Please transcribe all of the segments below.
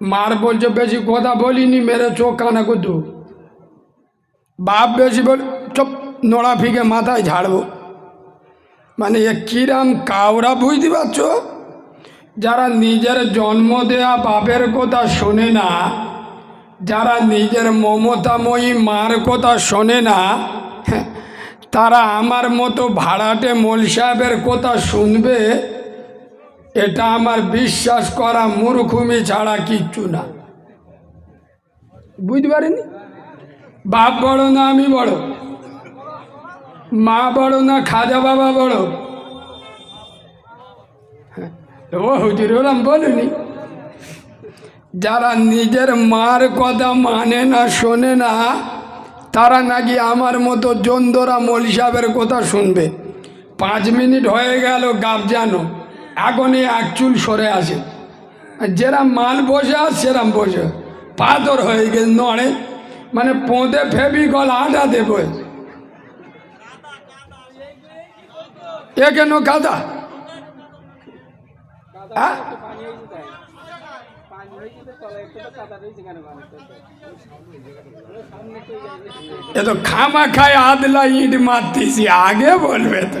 মার বলছে বেশি কথা বলিনি মেরে চোখ কানা কুতু বাপ বেশি বল চপ নোড়া ফিকে মাথায় ঝাড়বো। মানে এ কিরাম কাউরা বুঝতে পারছ? যারা নিজের জন্ম দেয়া বাপের কথা শোনে না যারা নিজের মমতাময়ী মার কথা শোনে না হ্যাঁ, তারা আমার মতো ভাড়াটে মোল সাহেবের কথা শুনবে এটা আমার বিশ্বাস করা মূর্খুমি ছাড়া কিচ্ছু না। বুঝতে পারিনি? বাপ বড় না আমি বড়? মা বড় না খাজা বাবা বড়? হ্যাঁ, ও হুজুর ওরম বলুনি। যারা নিজের মার কথা মানে না শোনে না তারা নাকি আমার মতো জন্দরা মল সাহেবের কথা শুনবে। পাঁচ মিনিট হয়ে গেল গাব জানো। এখনই এক চুল সরে আসে। যেরাম মাল বসে আর সেরাম বসে। পাথর হয়ে গেছে নড়ে। মানে পোঁতে ফেবি গল আটা দেব। এ কেন কাদা? এ তো খামা খায় আদলা ইট মারতেছি, আগে বলবে তো।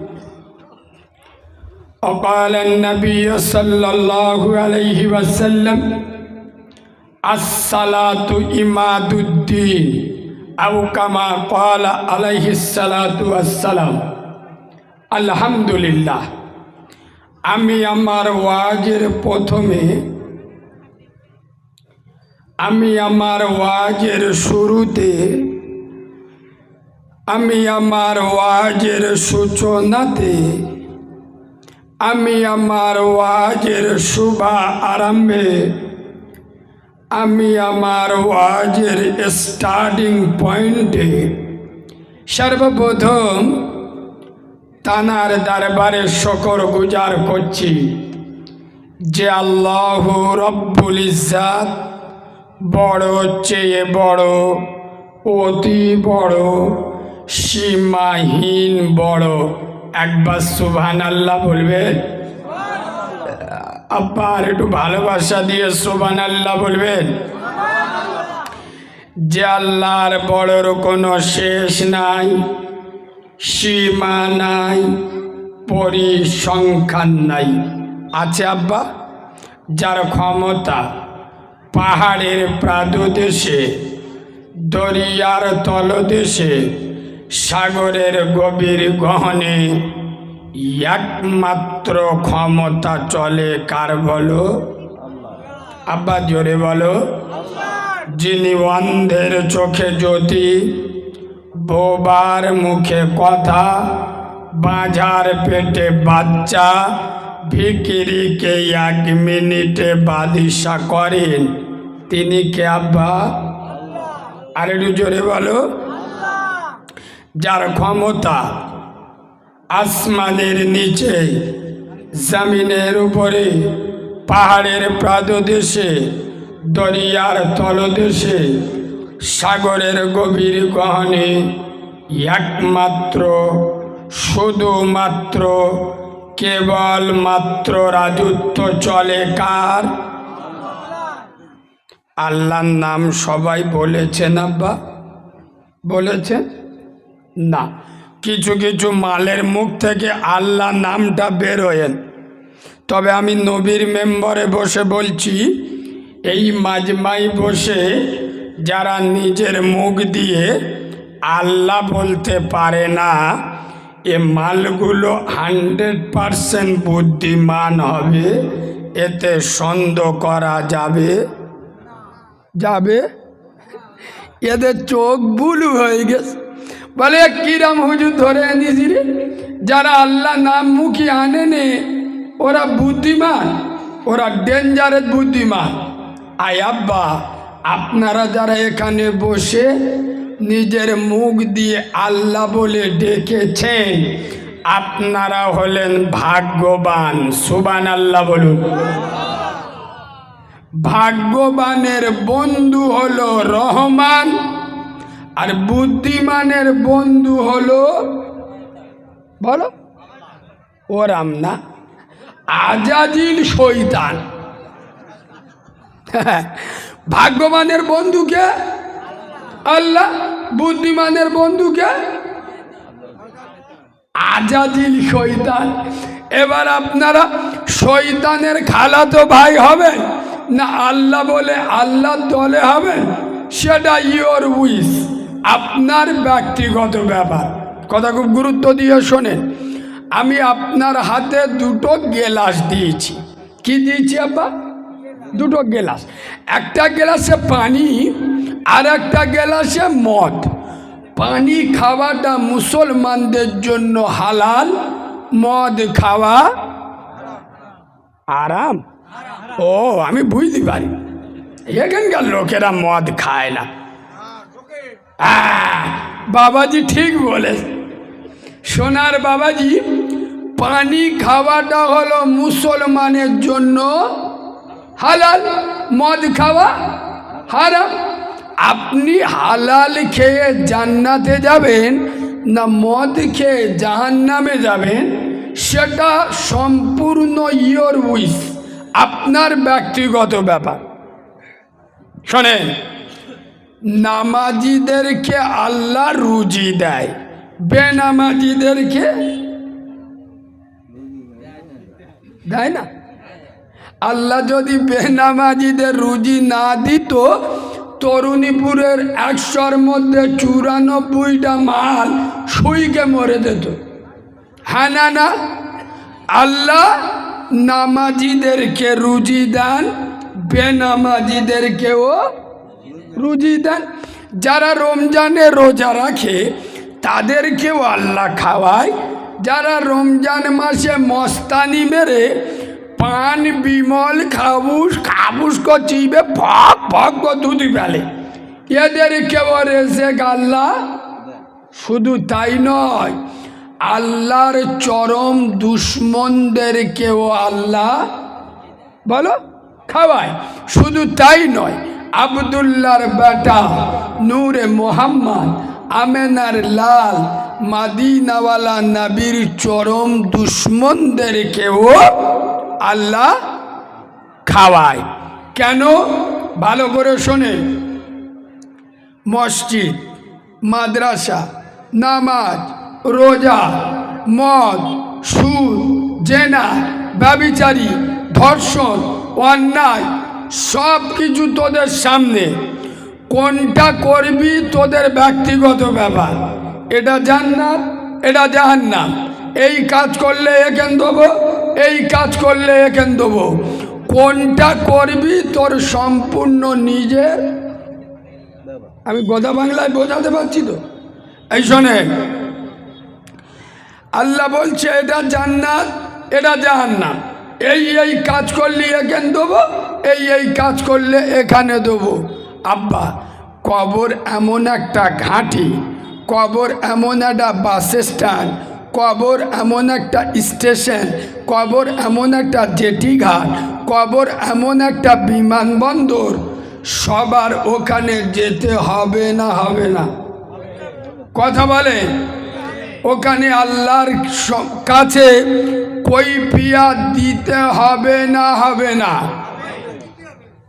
وقال النبي صلى الله عليه وسلم الصلاة إماد الدين أو كما قال عليه الصلاة والسلام الحمد لله আমি আমার ওয়াজের প্রথমে আমি আমার ওয়াজের শুরুতে আমি আমার ওয়াজের সূচনাতে আমি আমার ওয়াজের শুভা আরম্ভে, আমি আমার ওয়াজের স্টার্টিং পয়েন্টে সর্বপ্রথম তানার দরবারে শকর গুজার করছি যে আল্লাহ রব্বুল ইজ্জাত বড় চেয়ে বড়, অতি বড়, সীমাহীন বড়। একবার সুবহান আল্লাহ বলবে আব্বার একটু ভালোবাসা দিয়ে সুবহান আল্লাহ বলবেন যে আল্লাহর বড়র কোনো শেষ নাই, সীমা নাই, পরিসংখ্যান নাই। আছে আব্বা? যার ক্ষমতা পাহাড়ের প্রাদদেশে, দরিয়ার তলদেশে সাগরের গভীর গহনে একমাত্র ক্ষমতা চলে কার বলো? আব্বা, জোরে বলো। যিনি অন্ধের চোখে জ্যোতি, বোবার মুখে কথা, বাঁঝার পেটে বাচ্চা, ভিকিরিকে এক মিনিটে বাদিশা করেন। তিনি কে, আব্বা? আর একটু জোরে বলো। যার ক্ষমতা আসমানের নিচে, জমিনের উপরে, পাহাড়ের প্রাদদেশে দরিয়ার তলদেশে, সাগরের গভীর গহনে একমাত্র, শুধুমাত্র, কেবলমাত্র রাজত্ব চলে কার? আল্লাহর নাম সবাই বলেছেন আব্বা, বলেছেন? না। কিছু কিছু মালের মুখ থেকে আল্লাহ নামটা বেরোয়েন তবে আমি নবীর মেম্বরে বসে বলছি, এই মাজমাই বসে যারা নিজের মুখ দিয়ে আল্লাহ বলতে পারে না, এ মালগুলো হান্ড্রেড পারসেন্ট বুদ্ধিমান হবে, এতে সন্দেহ করা যাবে? যাবে? এদের চোখ ভুল হয়ে গেছে। বলে, কিরাম হুজুর ধরে এনেছি রে। যারা আল্লাহ নাম মুখী আনেনি ওরা বুদ্ধিমান, ওরা ডেঞ্জারের বুদ্ধিমান। আয় আব্বা, আপনারা যারা এখানে বসে নিজের মুখ দিয়ে আল্লাহ বলে ডেকেছেন, আপনারা হলেন ভাগ্যবান। সুবান আল্লাহ বলুন। ভাগ্যবানের বন্ধু হলো রহমান। আর বুদ্ধিমানের বন্ধু হলো বলো? ওরাম না আজাজিল শৈতান ভাগ্যবানের বন্ধুকে আল্লাহ। বুদ্ধিমানের বন্ধুকে আজাজিল শৈতান এবার আপনারা শৈতানের খালা তো ভাই হবেন না আল্লাহ বলে আল্লাহ দলে হবেন সেটা ইয়োর উইস আপনার ব্যক্তিগত ব্যাপার। কথা খুব গুরুত্ব দিয়ে শোনেন। আমি আপনার হাতে দুটো গেলাস দিয়েছি। কি দিয়েছি আব্বা? দুটো গেলাস। একটা গেলাসে পানি আর একটা গেলাসে মদ। পানি খাওয়াটা মুসলমানদের জন্য হালাল, মদ খাওয়া আরাম ও, আমি বুঝতে পারি। এখানকার লোকেরা মদ খায় না। বাবাজি ঠিক বলে সোনার বাবাজি, পানি খাওয়াটা হলো মুসলমানের জন্য হালাল, মদ খাওয়া হারাম। আপনি হালাল খেয়ে জান্নাতে যাবেন না মদ খেয়ে জাহান্নামে যাবেন, সেটা সম্পূর্ণ ইয়োর উইস আপনার ব্যক্তিগত ব্যাপার। শোনেন নামাজিদেরকে আল্লাহ রুজি দেয়। বেনামাজিদেরকে দেয় না? আল্লাহ যদি বেনামাজিদের রুজি না দিত, তরুণীপুরের একশোর মধ্যে চুরানব্বইটা মাল সুইকে মরে যেত। হ্যাঁ না না? আল্লাহ নামাজিদেরকে রুজি দেন, বেনামাজিদেরকেও রুজি দেন। যারা রমজানে রোজা রাখে, তাদেরকেও আল্লাহ খাওয়ায়। যারা রমজান মাসে মস্তানি মেরে, পান, বিমল, খাবুস খাবুস চিবে ফক ফক দুধি ফেলে। এদেরকেও রেসে আল্লাহ। শুধু তাই নয়, আল্লাহর চরম দুশ্মনদেরকেও আল্লাহ বলো, খাওয়ায়। শুধু তাই নয় আবদুল্লার বেটা নূরে মোহাম্মদ, আমেনার লাল, মাদিনাওয়ালা নবীর চরম দুশ্মনদেরকেও আল্লাহ খাওয়ায়। কেন? ভালো করে শোনে। মসজিদ, মাদ্রাসা, নামাজ, রোজা, মদ, সুদ, জেনা, ব্যবিচারী, ধর্ষণ, অন্যায় সব কিছু তোদের সামনে। কোনটা করবি তোদের ব্যক্তিগত ব্যাপার। এটা জান্নাত, এটা জাহান্নাম। এই কাজ করলে এখান দেবো, এই কাজ করলে এখান দেবো। কোনটা করবি তোর সম্পূর্ণ নিজের আমি গোদা বাংলায় বোঝাতে পারছি তো? এই শোনেন। আল্লাহ বলছে, এটা জান্নাত, এটা জাহান্নাম। এই এই কাজ করলে এখানে দেবো এই এই কাজ করলে এখানে দেবো। আব্বা, কবর এমন একটা ঘাঁটি, কবর এমন একটা বাস স্ট্যান্ড, কবর এমন একটা স্টেশন, কবর এমন একটা জেটি ঘাট, কবর এমন একটা বিমানবন্দর। সবার ওখানে যেতে হবে না হবে না। কথা বলে? ওখানে আল্লাহর কাছে কৈফিয়া দিতে হবে না হবে না।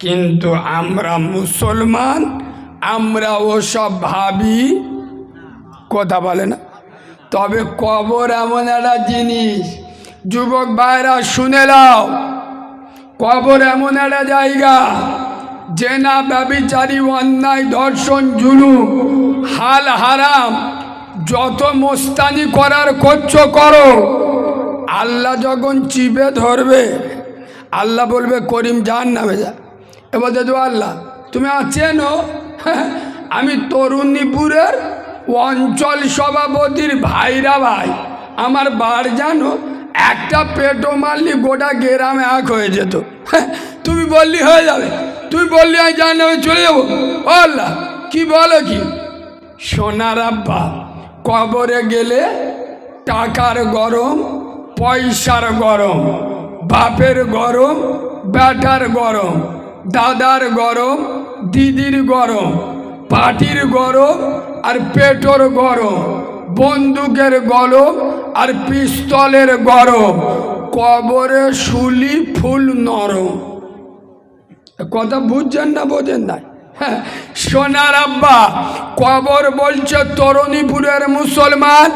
কিন্তু আমরা মুসলমান আমরা ওসব ভাবি। কথা বলে না। তবে কবর এমন একটা জিনিস, যুবক ভাইরা শুনে নাও। কবর এমন একটা জায়গা জেনা ব্যবিচারী, অন্যায়, ধর্ষণ, জুলুম, হাল হারাম, যত মোস্তানি করার করছ করো, আল্লাহ যখন চিপে ধরবে, আল্লাহ বলবে করিম যান নামে যা। এবার দেখো আল্লাহ, তুমি চেনো, আমি তরুণীপুরের অঞ্চল সভাপতির ভাইরা ভাই। আমার বার জানো, একটা পেটো মারলি গোটা গ্রামে এক হয়ে যেত। তুমি বললি হয়ে যাবে তুই বললি আমি জানি আমি চলে যাব। আল্লাহ, কি বলো কি? সোনার আব্বা, কবরে গেলে টাকার গরম, পয়সার গরম, বাপের গরম, ব্যাটার গরম। দাদার গরম দিদির গরম পাটির গরম আর পেটোর গরম বন্দুকের গরম আর পিস্তলের গরম কবরে শুলি ফুল নরম। কথা বুঝছেন না বোঝেন না হ্যাঁ, সোনার আব্বা কবর বলছে তরুণীপুরের মুসলমান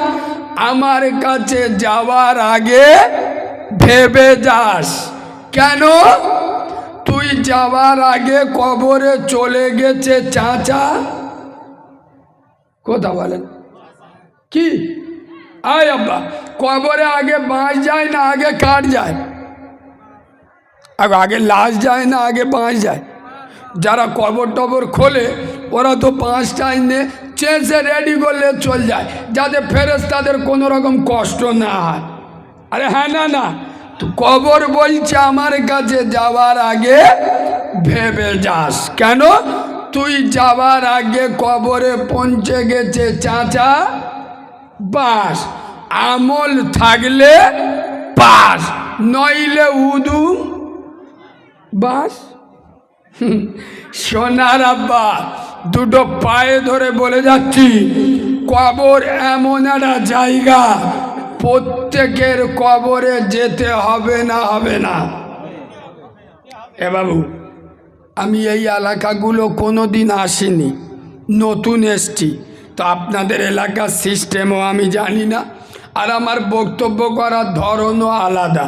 আমার কাছে যাওয়ার আগে ভেবে যাস। কেন? তুই যাওয়ার আগে কবরে চলে গেছে চাচা। কথা বলেন। কি? আয় আব্বা, কবরে আগে বাঁশ যায় না, আগে কাঠ যায়? আগে লাশ যায় না, আগে বাঁশ যায়? যারা কবর টবর খোলে, ওরা তো বাঁশটা এনে চেঁচে রেডি করলে চল যায়, যাতে ফেরেস তাদের কোনো রকম কষ্ট না হয়। আরে হ্যাঁ না না। কবর বলছে আমার কাছে যাওয়ার আগে ভেবে যাস। কেন? তুই যাওয়ার আগে কবরে পৌঁছে গেছে, চাচা। বাস। আমল থাকলে পাস নইলে উদু। বাস? সোনার আব্বা, দুটো পায়ে ধরে বলে যাচ্ছি, কবর এমন একটা জায়গা প্রত্যেকের কবরে যেতে হবে না হবে না। এ বাবু, আমি এই এলাকাগুলো কোনো দিন আসিনি, নতুন এসছি। তো আপনাদের এলাকার সিস্টেমও আমি জানি না, আর আমার বক্তব্য করার ধরনও আলাদা।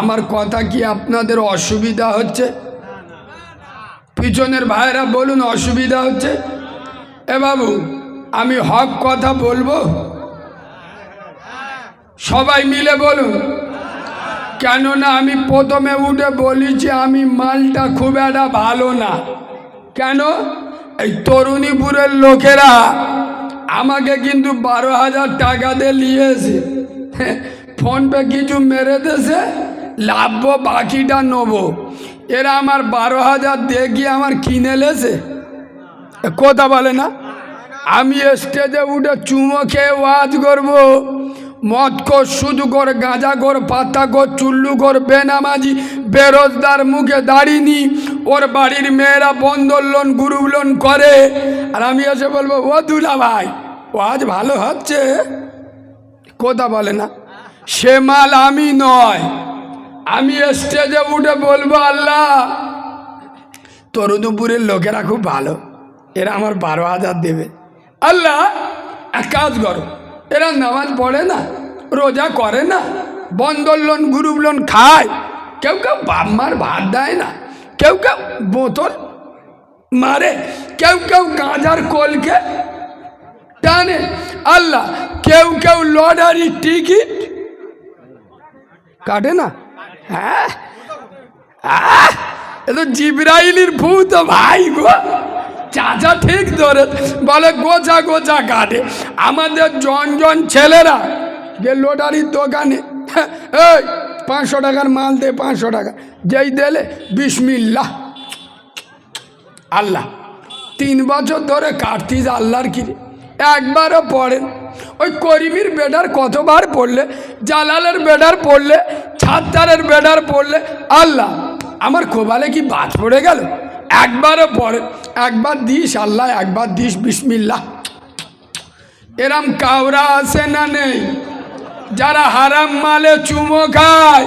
আমার কথা কি আপনাদের অসুবিধা হচ্ছে? পিছনের ভাইরা বলুন, অসুবিধা হচ্ছে? এ বাবু, আমি হক কথা বলব? সবাই মিলে বলুন। কেননা আমি প্রথমে উঠে বলি যে আমি মালটা খুব একটা ভালো না। কেন? এই তরুণীপুরের লোকেরা আমাকে কিন্তু বারো হাজার টাকা দিয়ে নিয়েছে। ফোনপে কিছু মেরে দেছে লাভবো বাকিটা নেব। এরা আমার বারো হাজার গিয়ে আমার কিনে লেছে? কথা বলে না? আমি স্টেজে উঠে চুমো খেয়ে ওয়াজ করব। মদ কর শুধু কর গাঁজা কর পাতা কর চুল্লু কর বেনামাজি বেরোজদার মুখে দাঁড়িনি। ওর বাড়ির মেয়েরা বন্ধন লোন গ্রুপ লোন করে। আর আমি এসে বলব, ও দুলা ভাই, ও আজ ভালো হচ্ছে? কথা বলে না। সে মাল আমি নয়। আমি স্টেজে উঠে বলব, আল্লাহ তরুণপুরের লোকেরা খুব ভালো। এরা আমার বারো হাজার দেবে। আল্লাহ, এক কাজ করো এরা নামাজ পড়ে না, রোজা করে না, বন্দর লোন, গ্রুপ লোন খায়। কেউ কেউ বাম্মার ভাত দেয় না, কেউ কেউ বোতল মারে, কেউ কেউ গাঁজার কলকে টানে। আল্লাহ, কেউ কেউ লটারির টিকিট কাটে না। হ্যাঁ? এ তো জিব্রাইলির ভূত ভাই গো। চাচা ঠিক ধরে বলে গোছা গোছা কাটে আমাদের জন জন ছেলেরা যে লোটারির দোকানে, এই, পাঁচশো টাকার মাল দে, পাঁচশো টাকা। যেই দিলে বিসমিল্লাহ। আল্লাহ, তিন বছর ধরে কাটতিস আল্লাহর কিরে। একবারও পড়েন ওই করিমির বেডার কতবার পড়লে, জালালের বেডার পড়লে, ছাত্তারের বেডার পড়লে, আল্লাহ, আমার কোবালে কি বাজ পড়ে গেল? একবারও পড়ে একবার দিস আল্লাহ, একবার দিস বিসমিল্লাহ। এরম কাউরা আছে না নেই? যারা হারাম মালে চুমো খায়,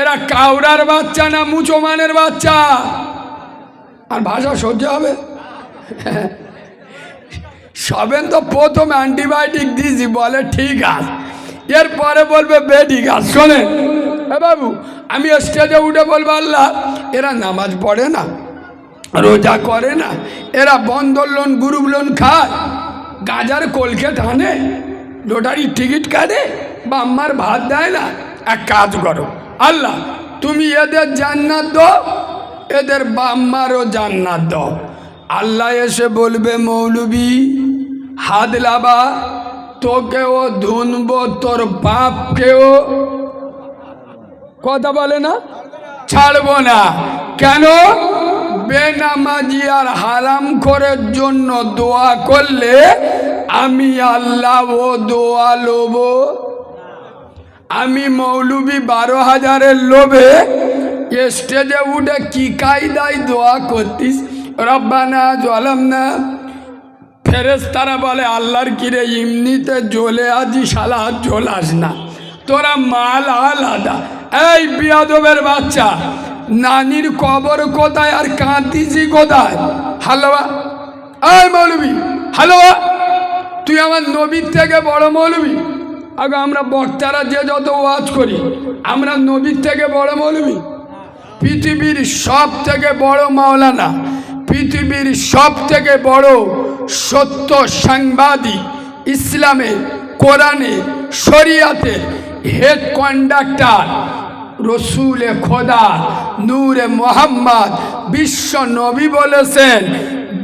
এরা কাউরার বাচ্চা না মুচোমানের বাচ্চা? আর ভাষা সহ্য হবে? সবেন তো প্রথম অ্যান্টিবায়োটিক দিয়েছি, বলে ঠিক আছে। এরপরে বলবে বে ঠিক আছে শোনেন, এ বাবু, আমি স্টেজে উঠে বলব আল্লাহ, এরা নামাজ পড়ে না। রোজা করে না, এরা বন্ধন লোন, গ্রুপ লোন খায়। গাজার কলকে টানে লোটারির টিকিট কাটে বাম্মার ভাত দেয় না। এক কাজ করো, আল্লাহ, তুমি এদের জান্নাত দাও, এদের বাম্মারও জান্নাত দাও। আল্লাহ এসে বলবে, মৌলবি, হাত লাবা, তোকেও ধুনব, তোর বাপকেও। কথা বলে না? ছাড়বো না। কেন? বেনামাজি আর হারাম করার জন্য দোয়া করলে আমি আল্লাহ ও দোয়া লোব। আমি মৌলবি বারো হাজারের লোভে স্টেজে উঠে কি কায়দায় দোয়া করতিস? রব্বানা জলাম না ফেরেস তারা বলে, আল্লাহর কিরে এমনিতে জ্বলে আজি শালা জ্বলাস না। তোরা মাল আলাদা। এই বিয়াদবের বাচ্চা নানির কবর কোথায় আর কাঁদিছি কোথায়? হালুয়া। এই মৌলবি, হালুয়া, তুই আমার নবীর থেকে বড় মৌলবি। আগে আমরা বক্তারা যে যত ওয়াজ করি, আমরা নবীর থেকে বড় মৌলবি। পৃথিবীর সব থেকে বড় মাওলানা, পৃথিবীর সব থেকে বড় সত্য সাংবাদিক, ইসলামে, কোরআনে, শরিয়াতে হেড কন্ডাক্টর রসুলে খোদা, নূরে মোহাম্মদ, বিশ্ব নবী বলেছেন,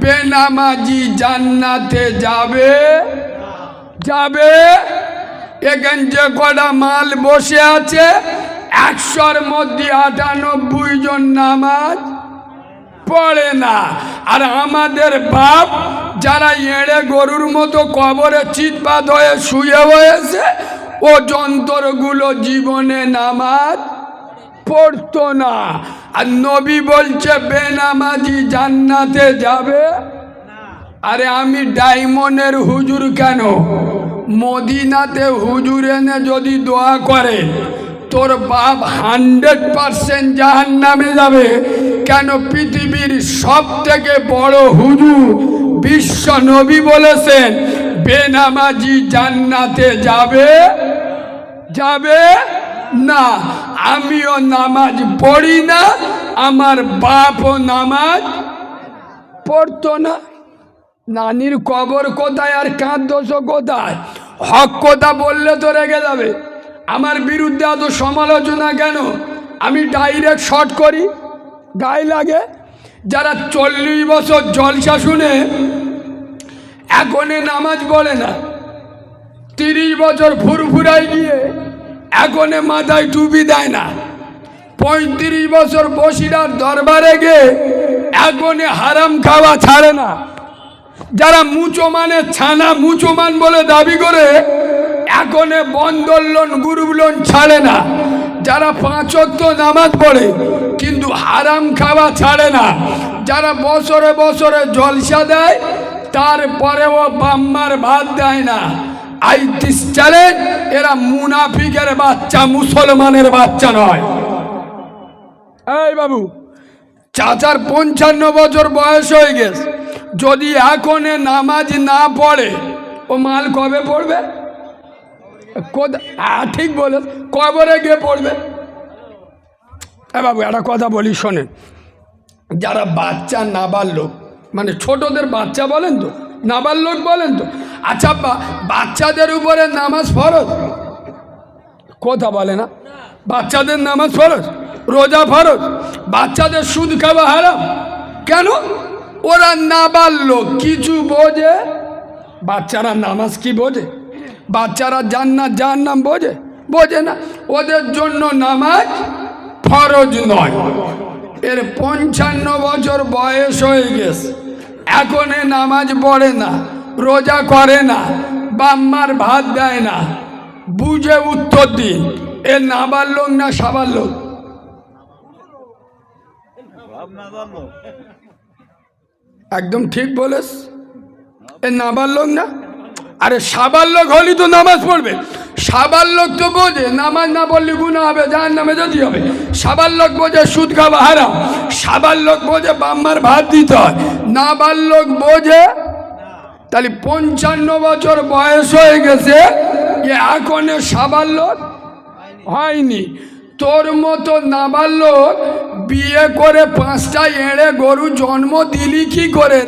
বেনামাজি জান্নাতে যাবে? যাবে? এখান যে কটা মাল বসে আছে? একশোর মধ্যে আটানব্বই জন নামাজ পড়ে না। আর আমাদের বাপ, যারা এড়ে গরুর মতো কবরে চিৎপাত হয়ে শুয়ে হয়েছে ও যন্ত্রগুলো জীবনে নামাজ পড়তো না। আর নবী বলছে, বেনামাজি জান্নাতে যাবে? আরে আমি ডায়মন্ডের হুজুর কেন? মদিনাতে হুজুর এনে যদি দোয়া করে, তোর বাপ হান্ড্রেড পারসেন্ট জাহান নামে যাবে। কেন পৃথিবীর সব থেকে বড় হুজুর বিশ্ব নবী বলেছেন, বেনামাজি জান্নাতে যাবে? যাবে? না। আমিও নামাজ পড়ি না, আমার বাপও নামাজ পড়তো না। নানির কবর কোথায় আর কাঁদোষ কোথায়? হক কথা বললে তো রেগে যাবে। আমার বিরুদ্ধে এত সমালোচনা কেন? আমি ডাইরেক্ট শর্ট করি। গায়ে লাগে। যারা চল্লিশ বছর জলসা শুনে এখনে নামাজ বলে না। তিরিশ বছর ফুরফুরাই গিয়ে এখনে মাথায় টুপি দেয় না। পঁয়ত্রিশ বছর বসিরার দরবারে গিয়ে এখনে হারাম খাওয়া ছাড়ে না। যারা মুচোমানের ছানা মুচোমান বলে দাবি করে, এখনে বন্দর লোন গ্রুপ লোন ছাড়ে না। যারা পাঁচত্ব নামাজ পড়ে, কিন্তু হারাম খাওয়া ছাড়ে না। যারা বছরে বছরে জলসা দেয় তারপরেও বাম্মার ভাত দেয় না। আই দিস চ্যালেঞ্জ, এরা মুনাফিকের বাচ্চা, মুসলমানের বাচ্চা নয়। এই বাবু, চাচার পঞ্চান্ন বছর বয়স হয়ে গেছে। যদি এখনে নামাজ না পড়ে, ও মাল কবে পড়বে? হ্যাঁ ঠিক বলে কবরে গিয়ে পড়বে। এ বাবু, একটা কথা বলি, শোনেন। যারা বাচ্চা নাবালক মানে ছোটদের বাচ্চা বলেন তো, নাবালক বলেন তো আচ্ছা বাচ্চাদের উপরে নামাজ ফরজ? কথা বলে না। বাচ্চাদের নামাজ ফরজ? রোজা ফরজ? বাচ্চাদের সুদ খাওয়া হারাম? কেন? ওরা নাবালক কিছু বোঝে? বাচ্চারা নামাজ কি বোঝে? বাচ্চারা জান্নাত, জাহান্নাম বোঝে? বোঝে না। ওদের জন্য নামাজ ফরজ নয়। এর পঞ্চান্ন বছর বয়স হয়ে গেছে। এখন এ নামাজ পড়ে না। রোজা করে না, বাম্মার ভাত দেয় না, বুঝে উত্তর দিন এ নাবার লোক না সাবার লোক একদম ঠিক বলেস এ নাবার লোক না? আরে সাবার লোক হলি তো নামাজ পড়বে। সাবার লোক তো বোঝে, নামাজ না পড়লে গুণা হবে যার নামে যদি হবে। সাবার লোক বোঝে সুদ খাওয়া হারাম সাবার লোক বোঝে বাম্মার ভাত দিতে হয়। নাবার লোক বোঝে তাহলে পঞ্চান্ন বছর বয়স হয়ে গেছে এখনে সাবার লোক হয়নি। তোর মতো নাবার লোক বিয়ে করে পাঁচটা এড়ে গরু জন্ম দিলি কি করে?